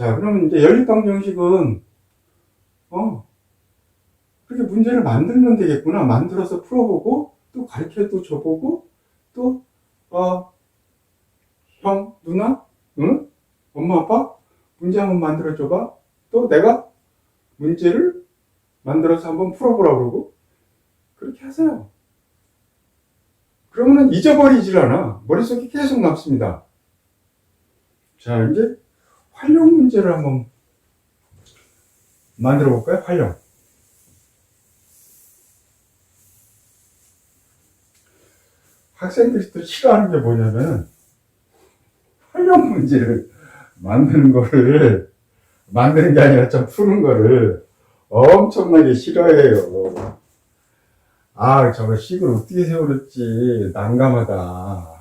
자, 그러면 이제 연립방 정식은, 어, 그렇게 문제를 만들면 되겠구나. 만들어서 풀어보고, 또 가르쳐도 줘보고, 또, 어, 형, 누나, 응? 엄마, 아빠, 문제 한번 만들어줘봐. 또 내가 문제를 만들어서 한번 풀어보라 그러고, 그렇게 하세요. 그러면은 잊어버리질 않아. 머릿속에 계속 남습니다. 자, 이제 활용 문제를 한번 만들어 볼까요? 활용. 학생들이 또 싫어하는 게 뭐냐면, 활용 문제를 만드는 거를, 만드는 게 아니라 좀 푸는 거를 엄청나게 싫어해요. 아, 저거 식을 어떻게 세우랬지. 난감하다.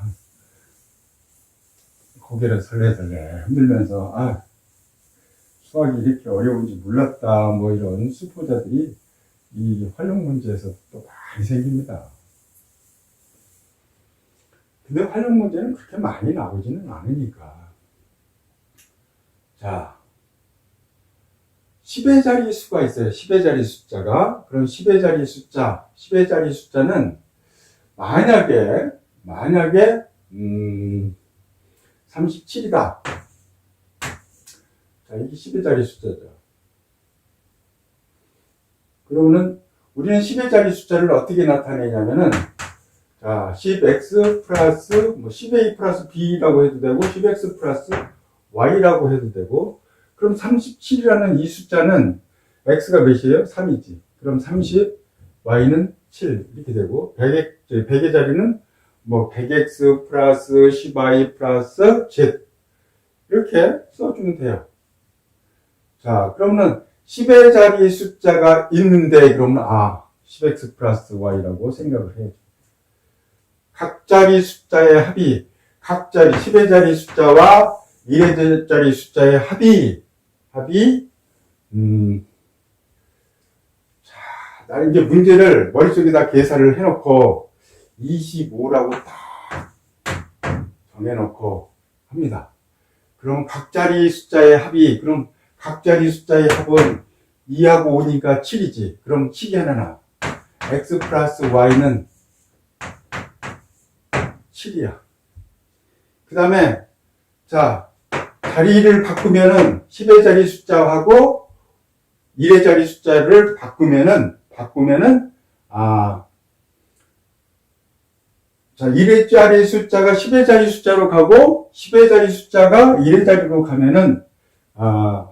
고개를 설레설레 흔들면서, 아, 수학이 이렇게 어려운지 몰랐다. 뭐 이런 수포자들이 이 활용 문제에서 또 많이 생깁니다. 근데 활용 문제는 그렇게 많이 나오지는 않으니까. 자, 10의 자리 수가 있어요. 10의 자리 숫자가. 그럼 10의 자리 숫자, 10의 자리 숫자는 만약에, 만약에, 음, 37이다. 자, 이게 10의 자리 숫자죠. 그러면은, 우리는 10의 자리 숫자를 어떻게 나타내냐면은, 자, 10x 플러스, 뭐, 10a 플러스 b라고 해도 되고, 10x 플러스 y라고 해도 되고, 그럼 37이라는 이 숫자는 x가 몇이에요? 3이지. 그럼 30, y는 7 이렇게 되고 100의, 100의 자리는 뭐 100x 플러스 10y 플러스 z 이렇게 써주면 돼요. 자, 그러면은 10의 자리 숫자가 있는데 그러면 아 10x 플러스 y라고 생각을 해야죠. 각 자리 숫자의 합이 각 자리 10의 자리 숫자와 1의 자리 숫자의 합이 합이 음, 자, 나는 이제 문제를 머릿속에다 계산을 해놓고 25라고 딱 정해놓고 합니다. 그럼 각 자리 숫자의 합이 그럼 각 자리 숫자의 합은 2하고 5니까 7이지. 그럼 7이 하나 나. x 플러스 y는 7이야. 그 다음에 자 자리를 바꾸면은 10의 자리 숫자하고 1의 자리 숫자를 바꾸면은 바꾸면은 아 자, 1의 자리 숫자가 10의 자리 숫자로 가고 10의 자리 숫자가 1의 자리로 가면은 아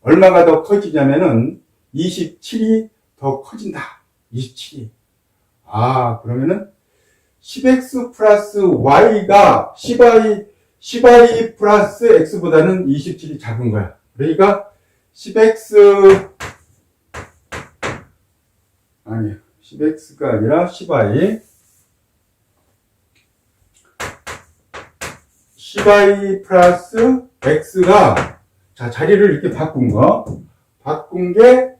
얼마가 더 커지냐면은 27이 더 커진다. 27이. 아, 그러면은 10x 플러스 y가 10y 10y 플러스 x보다는 27이 작은 거야. 그러니까 10x 아니 10x가 아니라 10y 10y 플러스 x가 자 자리를 이렇게 바꾼 거 바꾼 게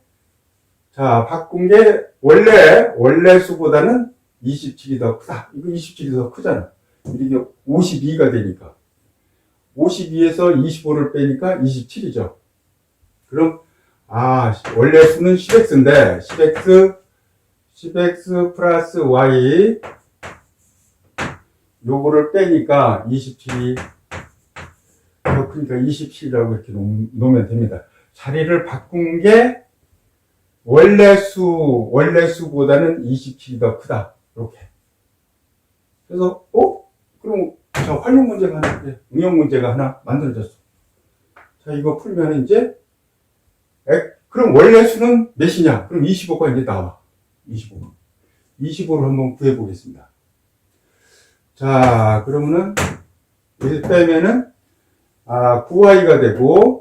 자 바꾼 게 원래 원래 수보다는 27이 더 크다. 이거 27이 더 크잖아. 이게 52가 되니까. 52에서 25를 빼니까 27이죠. 그럼, 아, 원래 수는 10x인데, 10x, 10x 플러스 y, 요거를 빼니까 27이, 더 크니까 27이라고 이렇게 놓, 놓으면 됩니다. 자리를 바꾼 게, 원래 수, 원래 수보다는 27이 더 크다. 이렇게. 그래서, 어? 그럼 자, 활용 문제가 하나, 예, 응용 문제가 하나 만들어졌어. 자, 이거 풀면 이제, 에, 그럼 원래 수는 몇이냐? 그럼 25가 이제 나와. 25. 25를 한번 구해보겠습니다. 자, 그러면은, 여기 빼면은, 아, 9y가 되고,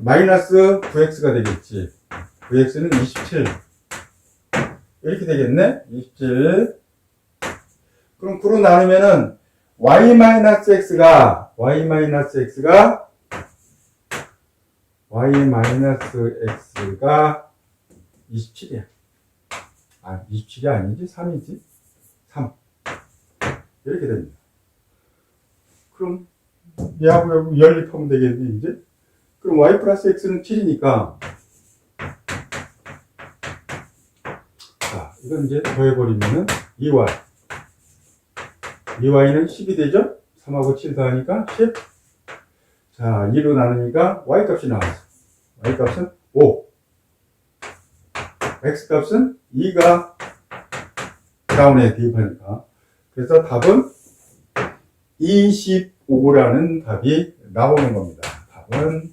마이너스 9x가 되겠지. 9x는 27. 이렇게 되겠네? 27. 그럼 9로 나누면은 y-x가 y-x가 y-x가 27이야. 아, 27이 아니지? 3이지? 3. 이렇게 됩니다. 그럼 얘하고 여기 연립하면 되겠네, 이제. 그럼 y 플러스 x는 7이니까. 자, 이건 이제 더해버리면은 2y. 2y는 10이 되죠? 3하고 7 더하니까 10. 자, 2로 나누니까 y 값이 나왔어. y 값은 5. x 값은 2가 다운에 대입하니까. 그래서 답은 25라는 답이 나오는 겁니다. 답은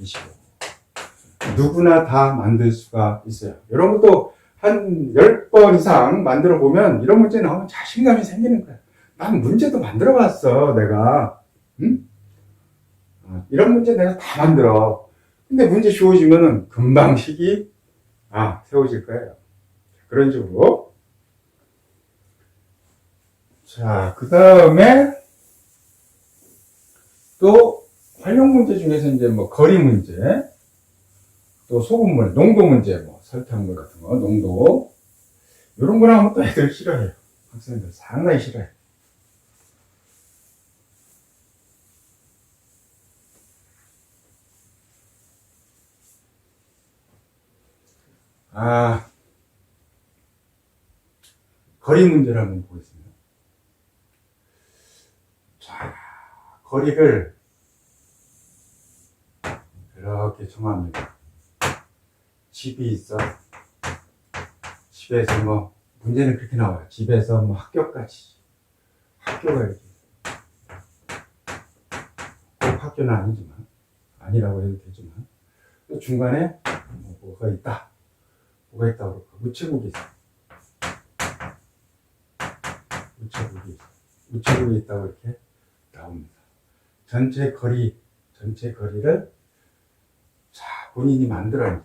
25. 누구나 다 만들 수가 있어요. 이런 것도 한 10번 이상 만들어 보면 이런 문제 나오면 자신감이 생기는 거야. 난 문제도 만들어 봤어, 내가. 응? 아, 이런 문제 내가 다 만들어. 근데 문제 쉬워지면은 금방 식이, 아, 세워질 거예요. 그런 식으로. 자, 그 다음에 또 활용 문제 중에서 이제 뭐 거리 문제, 또 소금 물, 농도 문제, 뭐 설탕물 같은 거, 농도. 이런 거랑 하면 또 애들 싫어해요. 학생들 상당히 싫어해. 아, 거리 문제를 한번 보겠습니다. 자, 거리를 이렇게 정합니다. 집이 있어. 집에서 뭐, 문제는 그렇게 나와요. 집에서 뭐 학교까지. 학교가 이렇게. 꼭 학교는 아니지만, 아니라고 해도 되지만, 또 중간에 뭐 뭐가 있다. 뭐가 있다고 그럴까? 우체국이 있어. 우체국이 있어. 우체국이 있다고 이렇게 나옵니다. 전체 거리, 전체 거리를 자, 본인이 만들어야 돼.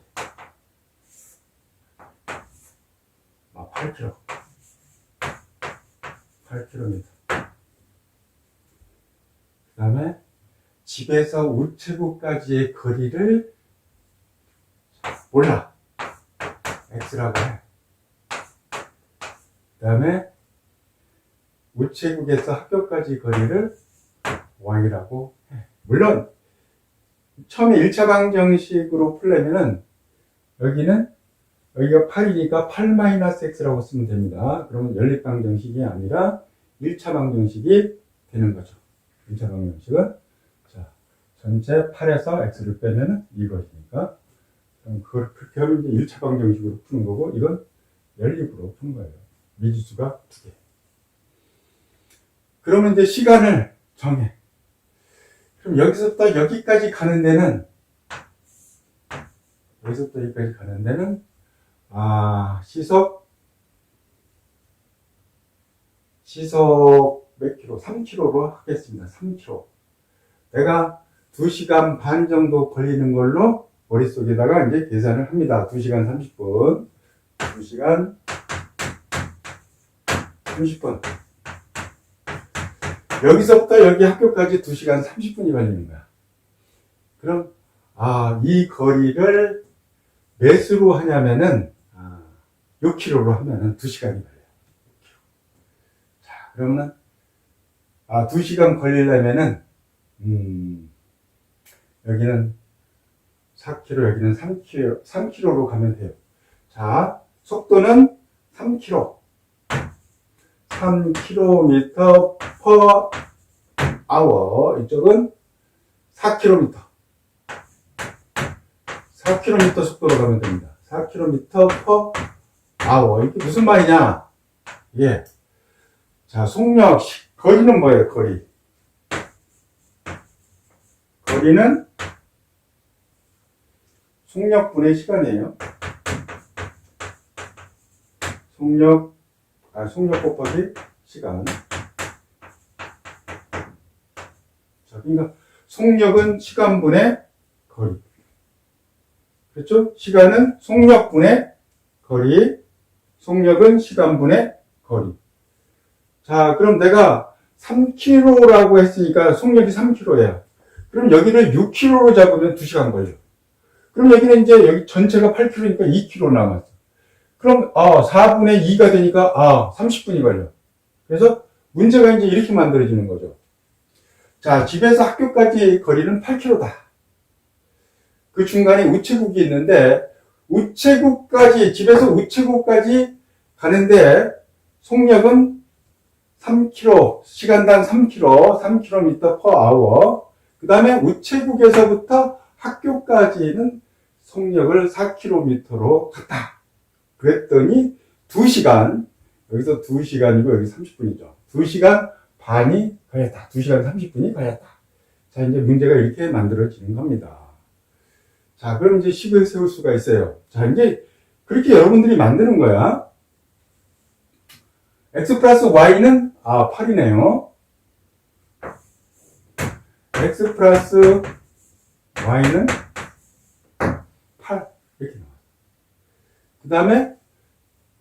아, 8km. 8km. 그 다음에 집에서 우체국까지의 거리를 몰라. X라고 해. 그 다음에 우체국에서 학교까지 거리를 Y라고 해. 물론 처음에 1차 방정식으로 풀려면은 여기는 여기가 8이니까 8-x라고 쓰면 됩니다. 그러면 연립 방정식이 아니라 1차 방정식이 되는 거죠. 1차 방정식은 자 전체 8에서 x를 빼면은 이것이니까 그럼 그걸 그렇게 하면 이제 1차 방정식으로 푸는 거고 이건 연립으로 푸는 거예요. 미지수가 두 개. 그러면 이제 시간을 정해. 그럼 여기서부터 여기까지 가는 데는 여기서부터 여기까지 가는 데는 아 시속 시속 몇 킬로? 3킬로로 하겠습니다. 3킬로. 내가 2시간 반 정도 걸리는 걸로 머릿속에다가 이제 계산을 합니다. 2시간 30분. 2시간 30분. 여기서부터 여기 학교까지 2시간 30분이 걸리는 거야. 그럼, 아, 이 거리를 몇으로 하냐면은, 아, 6km로 하면은 2시간이 걸려요. 6km. 자, 그러면은, 아, 2시간 걸리려면은, 음, 여기는 4km, 여기는 3km, 3km로 가면 돼요. 자, 속도는 3km. 3km per hour. 이쪽은 4km. 4km 속도로 가면 됩니다. 4km per hour. 이게 무슨 말이냐? 예. 자, 속력, 거리는 뭐예요, 거리? 거리는 속력분의 시간이에요. 속력, 아, 속력 곱하기 시간. 자, 그러니까 속력은 시간분의 거리. 그렇죠? 시간은 속력분의 거리. 속력은 시간분의 거리. 자, 그럼 내가 3km라고 했으니까 속력이 3km야. 그럼 여기를 6km로 잡으면 2시간 걸려. 그럼 여기는 이제 여기 전체가 8km니까 2km 남았어. 그럼, 아, 4분의 2가 되니까, 아, 30분이 걸려. 그래서 문제가 이제 이렇게 만들어지는 거죠. 자, 집에서 학교까지 거리는 8km다. 그 중간에 우체국이 있는데, 우체국까지, 집에서 우체국까지 가는데, 속력은 3km, 시간당 3km, 3km per hour. 그 다음에 우체국에서부터 학교까지는 속력을 4km로 갔다. 그랬더니 2시간, 여기서 2시간이고 여기 30분이죠. 2시간 반이 걸렸다. 2시간 30분이 걸렸다. 자, 이제 문제가 이렇게 만들어지는 겁니다. 자, 그럼 이제 10을 세울 수가 있어요. 자, 이제 그렇게 여러분들이 만드는 거야. x 플러스 y는, 아, 8이네요. x 플러스 y는 8. 이렇게 나와요. 그 다음에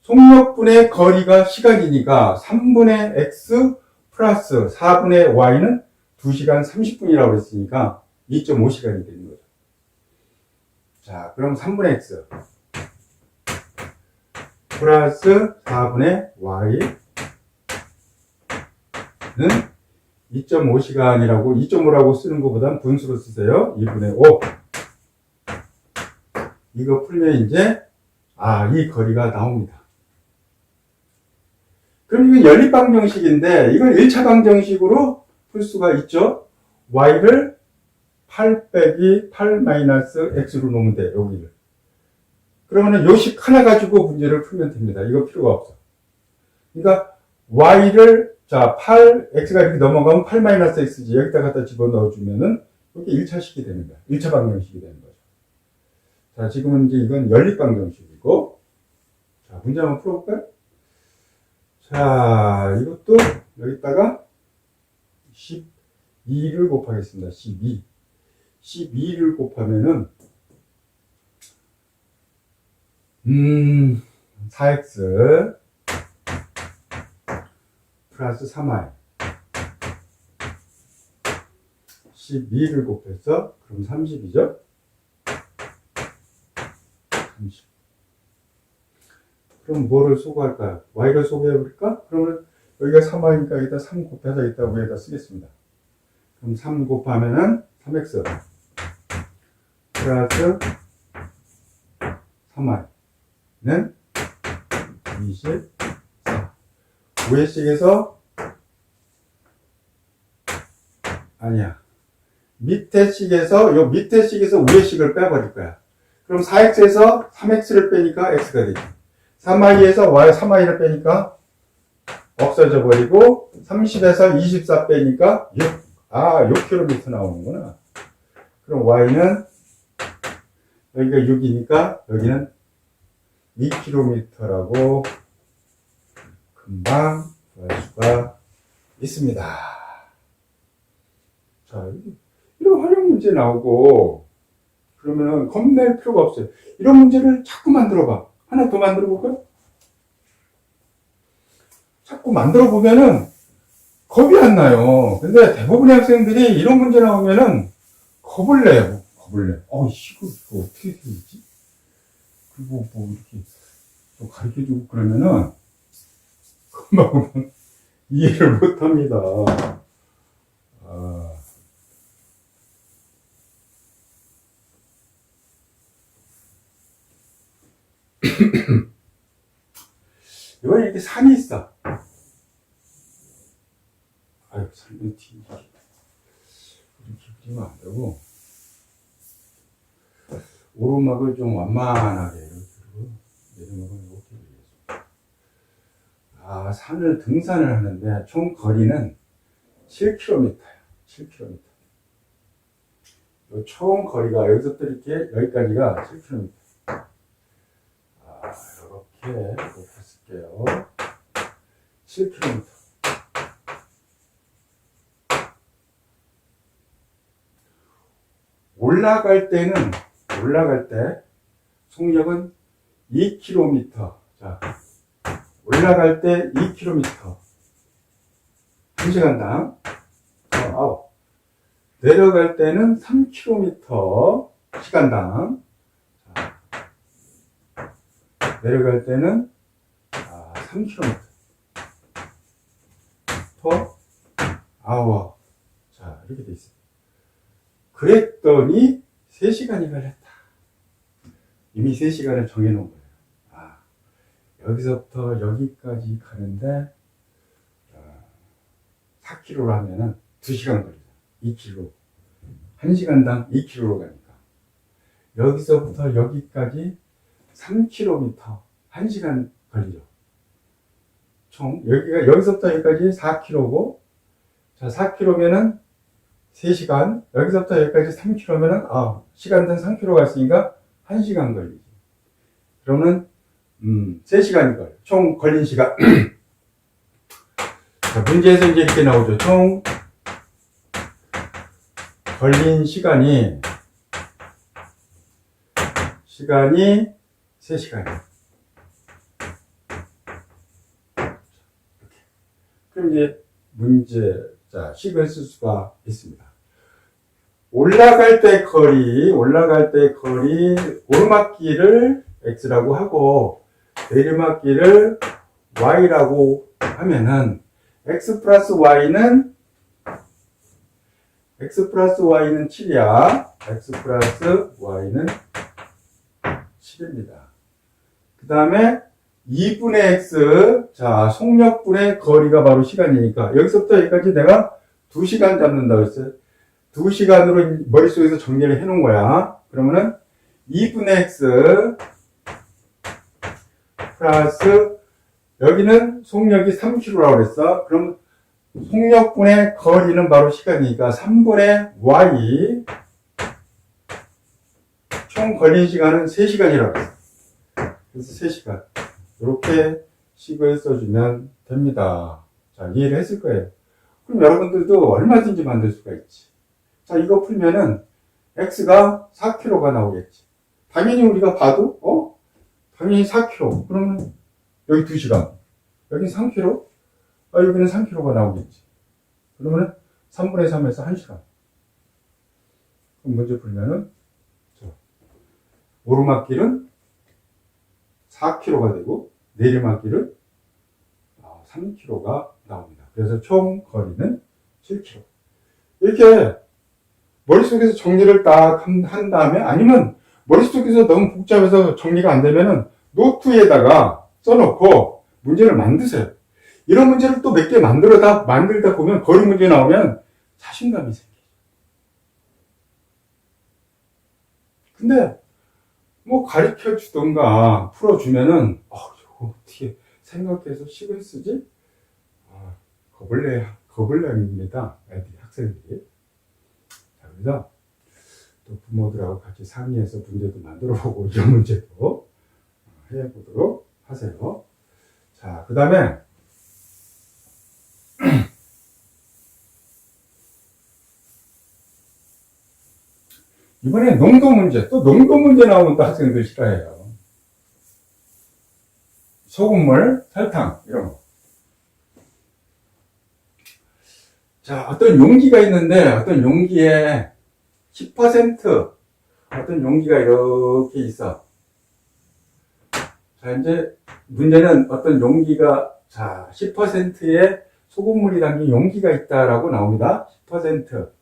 속력분의 거리가 시간이니까 3분의 x 플러스 4분의 y는 2시간 30분이라고 했으니까 2.5시간이 되는 거죠. 자, 그럼 3분의 x 플러스 4분의 y는 2.5시간이라고 2.5라고 쓰는 것보단 분수로 쓰세요. 2분의 5. 이거 풀면 이제 아, 이 거리가 나옵니다. 그럼 이건 연립방정식인데 이걸 1차 방정식으로 풀 수가 있죠. y를 8 빼기 8 마이너스 x로 놓으면 돼, 여기를. 그러면은 요식 하나 가지고 문제를 풀면 됩니다. 이거 필요가 없어. 그러니까 y를 자, 8, x가 이렇게 넘어가면 8 마이너스 x지. 여기다 갖다 집어넣어주면은 이게 1차식이 되는 거야. 1차 방정식이 되는 거죠. 자, 지금은 이제 이건 연립 방정식이고. 자, 문제 한번 풀어볼까요? 자, 이것도 여기다가 12를 곱하겠습니다. 12. 12를 곱하면은, 음, 4x 플러스 3y 12를 곱해서 그럼 30이죠? 30. 그럼 뭐를 소구할까요? y를 소개해볼까? 그러면 여기가 3y니까 여기다 3 곱해서 이따 위에다 쓰겠습니다. 그럼 3 곱하면은 3x 플러스 3y는 20 위에 식에서 아니야. 밑에 식에서 요 밑에 식에서 위에 식을 빼버릴 거야. 그럼 4x에서 3x를 빼니까 x가 되지. 3i에서 y 3i를 빼니까 없어져 버리고 30에서 24 빼니까 6. 아, 6km 나오는구나. 그럼 y는 여기가 6이니까 여기는 2km라고 금방 구할 수가 있습니다. 자, 이런 활용 문제 나오고, 그러면은 겁낼 필요가 없어요. 이런 문제를 자꾸 만들어 봐. 하나 더 만들어 볼까요? 자꾸 만들어 보면은 겁이 안 나요. 근데 대부분의 학생들이 이런 문제 나오면은 겁을 내요. 겁을 내. 어, 이거, 이거 어떻게 되지? 그리고 뭐 이렇게 좀 가르쳐 주고 그러면은 금방 이해를 못 합니다. 아. 이번에 이렇게 산이 있어. 아유, 산이 튀기. 이렇게 안 되고, 오르막을 좀 완만하게 이렇게 내리막을 이렇게 그리겠습니다. 아, 산을 등산을 하는데 총 거리는 7km예요. 7km. 총 거리가 여기서부터 이렇게 여기까지가 7km. 아, 이렇게 곱해쓸게요. 7km. 올라갈 때는 올라갈 때 속력은 2km. 자, 올라갈 때 2km. 1시간당. 어, 아홉. 내려갈 때는 3km 시간당. 자, 내려갈 때는 아, 3km. 퍼 아워. 자, 이렇게 돼 있어요. 그랬더니 3시간이 걸렸다. 이미 3시간을 정해놓은 거예요. 아, 여기서부터 여기까지 가는데, 어, 4km로 하면은 2시간 걸리죠. 2km. 1시간당 2km로 가니까. 여기서부터 여기까지 3km, 1시간 걸리죠. 총, 여기가, 여기서부터 여기까지 4km고, 자, 4km면은 3시간, 여기서부터 여기까지 3km면은, 아, 시간당 3km 갔으니까 1시간 걸리지. 그러면, 음, 3시간이 걸려. 총 걸린 시간. 자, 문제에서 이제 이렇게 나오죠. 총 걸린 시간이, 시간이 3시간이에요. 그럼 이제 문제, 자, 쓸 수가 있습니다. 올라갈 때 거리, 올라갈 때 거리, 오르막길을 x라고 하고, 내리막길을 y라고 하면은, x 플러스 y는, x 플러스 y는 7이야. x 플러스 y는 7입니다. 그 다음에 2분의 x, 자, 속력분의 거리가 바로 시간이니까, 여기서부터 여기까지 내가 2시간 잡는다고 했어요. 2시간으로 머릿속에서 정리를 해 놓은 거야. 그러면은 2분의 x 플러스 여기는 속력이 3km라고 그랬어. 그럼 속력분의 거리는 바로 시간이니까 3분의 y 총 걸린 시간은 3시간이라고 했어. 그래서 3시간. 이렇게 식을 써주면 됩니다. 자, 이해를 했을 거예요. 그럼 여러분들도 얼마든지 만들 수가 있지. 자, 이거 풀면은 x가 4kg가 나오겠지. 당연히 우리가 봐도, 어? 당연히 4kg. 그러면 여기 2시간. 여기 3kg? 아, 여기는 3kg가 나오겠지. 그러면은 3분의 3에서 1시간. 그럼 문제 풀면은, 자, 오르막길은 4kg가 되고, 내리막길은 3kg가 나옵니다. 그래서 총 거리는 7kg. 이렇게 머릿속에서 정리를 딱 한 다음에 아니면 머릿속에서 너무 복잡해서 정리가 안 되면은 노트에다가 써놓고 문제를 만드세요. 이런 문제를 또 몇 개 만들어다, 만들다 보면 거리 문제 나오면 자신감이 생겨요. 근데 뭐 가르쳐 주던가 풀어주면은 어, 이거 어떻게 생각해서 식을 쓰지? 아, 거블레, 거블레입니다. 애들이, 학생들이. 자, 그래서 또 부모들하고 같이 상의해서 문제도 만들어 보고 이런 문제도 해보도록 하세요. 자, 그 다음에 이번에 농도 문제, 또 농도 문제 나오면 또 학생들 싫어해요. 소금물, 설탕, 이런 거. 자, 어떤 용기가 있는데, 어떤 용기에 10% 어떤 용기가 이렇게 있어. 자, 이제 문제는 어떤 용기가, 자, 10%의 소금물이 담긴 용기가 있다라고 나옵니다. 10%.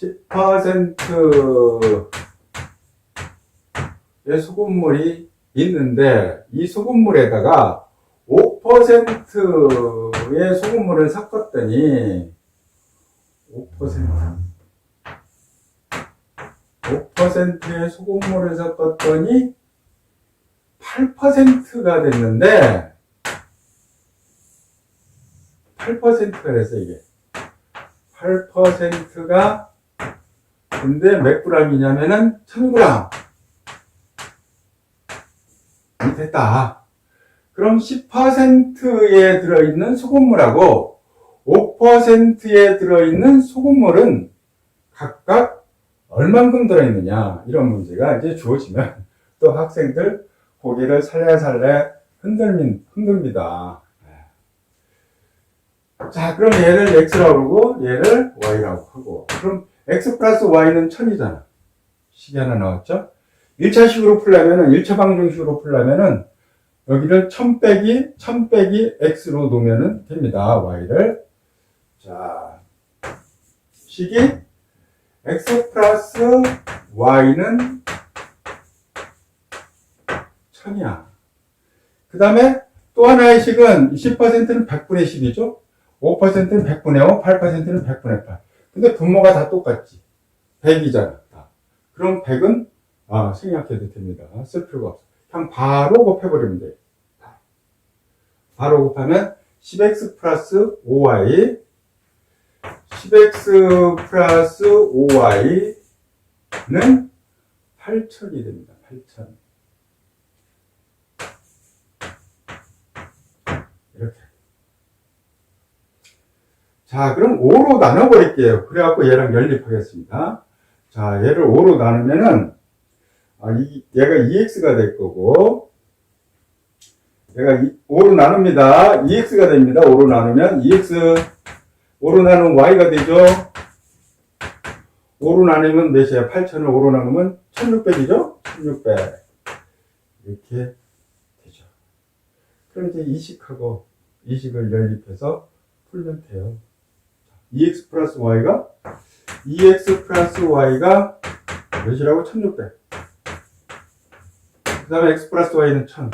10%의 소금물이 있는데 이 소금물에다가 5%의 소금물을 섞었더니 5% 5%의 소금물을 섞었더니 8%가 됐는데 8%가 됐어 이게. 8%가 근데 몇 g이냐면은 1000g. 이 됐다. 그럼 10%에 들어있는 소금물하고 5%에 들어있는 소금물은 각각 얼만큼 들어있느냐 이런 문제가 이제 주어지면 또 학생들 고개를 살래살래 흔들민, 흔듭니다. 자, 그럼 얘를 x라고 그러고 얘를 y라고 하고 그럼 x 플러스 y는 1000이잖아. 식이 하나 나왔죠? 1차식으로 풀려면은, 1차 방정식으로 풀려면은, 여기를 1000 빼기, 1000 빼기 x로 놓으면 됩니다. y를. 자, 식이 x 플러스 y는 1000이야. 그 다음에 또 하나의 식은 10%는 100분의 10이죠? 5%는 100분의 5, 8%는 100분의 8. 근데 분모가 다 똑같지. 100이잖아. 다. 그럼 100은 아, 생략해도 됩니다. 쓸 필요가 없어. 그냥 바로 곱해버리면 돼. 바로 곱하면 10x 플러스 5y 10x 플러스 5y는 8천이 됩니다. 8천. 이렇게. 자, 그럼 5로 나눠버릴게요. 그래갖고 얘랑 연립하겠습니다. 자, 얘를 5로 나누면은, 아, 이, 얘가 2x가 될 거고, 얘가 5로 나눕니다. 2x가 됩니다. 5로 나누면 2x 5로 나누면 y가 되죠. 5로 나누면 몇이야? 8천을 5로 나누면 1600이죠? 1600 이렇게 되죠. 그럼 이제 이식하고 이식을 연립해서 풀면 돼요. 2x 플러스 y가 2x 플러스 y가 몇이라고? 1600. 그 다음에 x 플러스 y는 1000.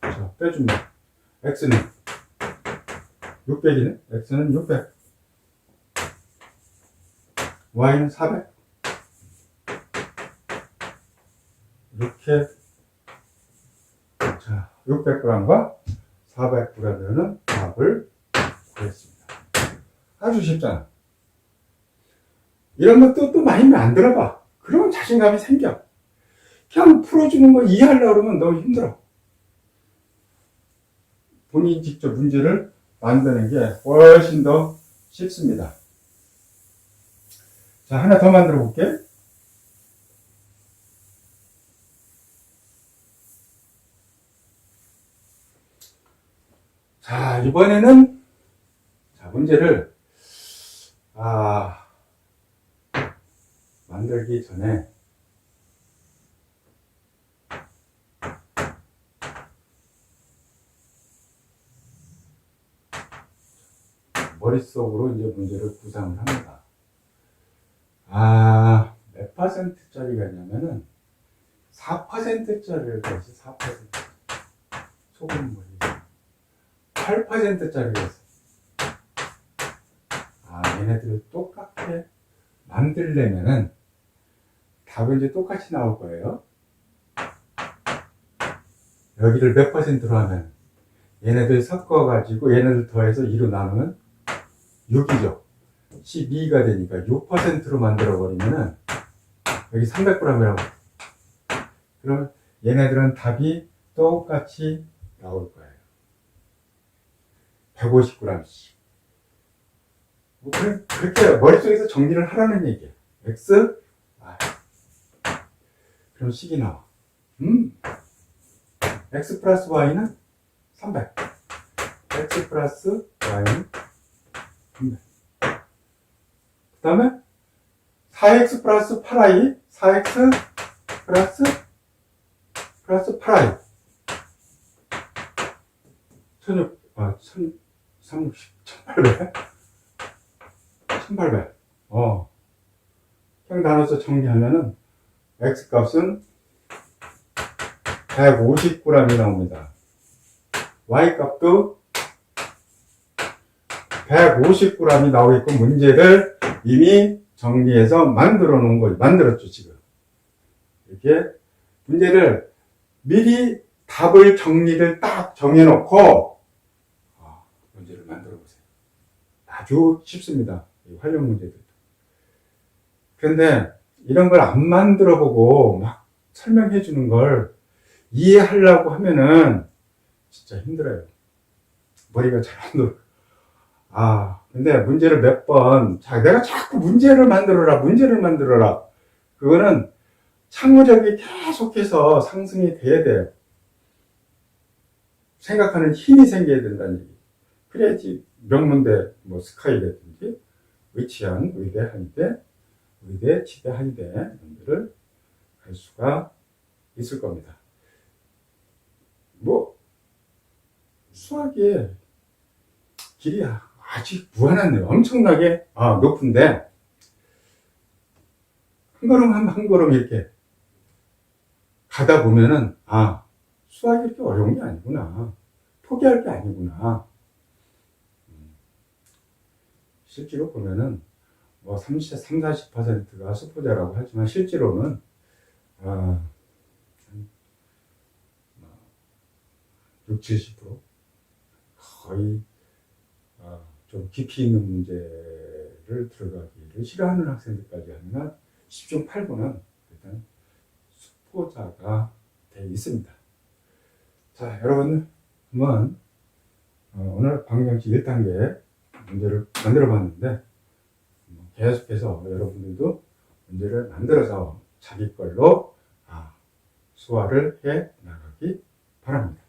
자, 빼주면 x는 600이네. x는 600. y는 400. 이렇게 자, 600g과 400g이라는 답을 구했습니다. 아주 쉽잖아. 이런 것도 또 많이 만들어봐. 그러면 자신감이 생겨. 그냥 풀어주는 거 이해하려고 그러면 너무 힘들어. 본인이 직접 문제를 만드는 게 훨씬 더 쉽습니다. 자, 하나 더 만들어 볼게. 자, 이번에는, 자, 문제를, 아, 만들기 전에, 머릿속으로 이제 문제를 구상을 합니다. 아, 몇 퍼센트짜리가 있냐면은 4%짜리를 가지 4%. 소금물이 8%짜리가 있어. 아, 얘네들 똑같게 만들려면은 답은 이제 똑같이 나올 거예요. 여기를 몇 퍼센트로 하면 얘네들 섞어가지고 얘네들 더해서 2로 나누면 6이죠. 12가 되니까 6%로 만들어버리면은 여기 300g이라고. 그럼 얘네들은 답이 똑같이 나올 거예요. 150g씩. 뭐 그래, 그렇게 머릿속에서 정리를 하라는 얘기예요. x, y. 그럼 식이 나와. 음. x 플러스 y는 300. x 플러스 y는 그 다음에 4x 플러스 8i, 4x 플러스 플러스 8i. 1600, 아, 1000, 360, 1800? 1800. 어. 그냥 나눠서 정리하면은 x 값은 150g이 나옵니다. y 값도 150g이 나오게끔 문제를 이미 정리해서 만들어 놓은 거예요. 만들었죠, 지금. 이렇게 문제를 미리 답을 정리를 딱 정해놓고 아, 문제를 만들어 보세요. 아주 쉽습니다. 이 활용 문제들도. 그런데 이런 걸 안 만들어 보고 막 설명해 주는 걸 이해하려고 하면은 진짜 힘들어요. 머리가 잘 안 돌아. 아, 근데 문제를 몇 번, 자, 내가 자꾸 문제를 만들어라, 문제를 만들어라. 그거는 창의력이 계속해서 상승이 돼야 돼요. 생각하는 힘이 생겨야 된다는 얘기. 그래야지 명문대, 뭐, 스카이라든지, 의치한 의대, 한대, 의대, 치대, 한대, 이런 데를 갈 수가 있을 겁니다. 뭐, 수학에 길이 아직 무한하네요. 엄청나게 아, 높은데 한 걸음 한, 한 걸음 이렇게 가다 보면은 아 수학이 이렇게 어려운 게 아니구나. 포기할 게 아니구나. 음, 실제로 보면은 뭐 30, 30, 40%가 수포자라고 하지만 실제로는 아, 한, 뭐, 6, 70% 거의 아, 좀 깊이 있는 문제를 들어가기를 싫어하는 학생들까지 하면 10중 8구는 일단 수포자가 돼 있습니다. 자, 여러분, 한번 어, 오늘 방정식 1단계 문제를 만들어 봤는데 음, 계속해서 여러분들도 문제를 만들어서 자기 걸로 아, 소화를 해 나가기 바랍니다.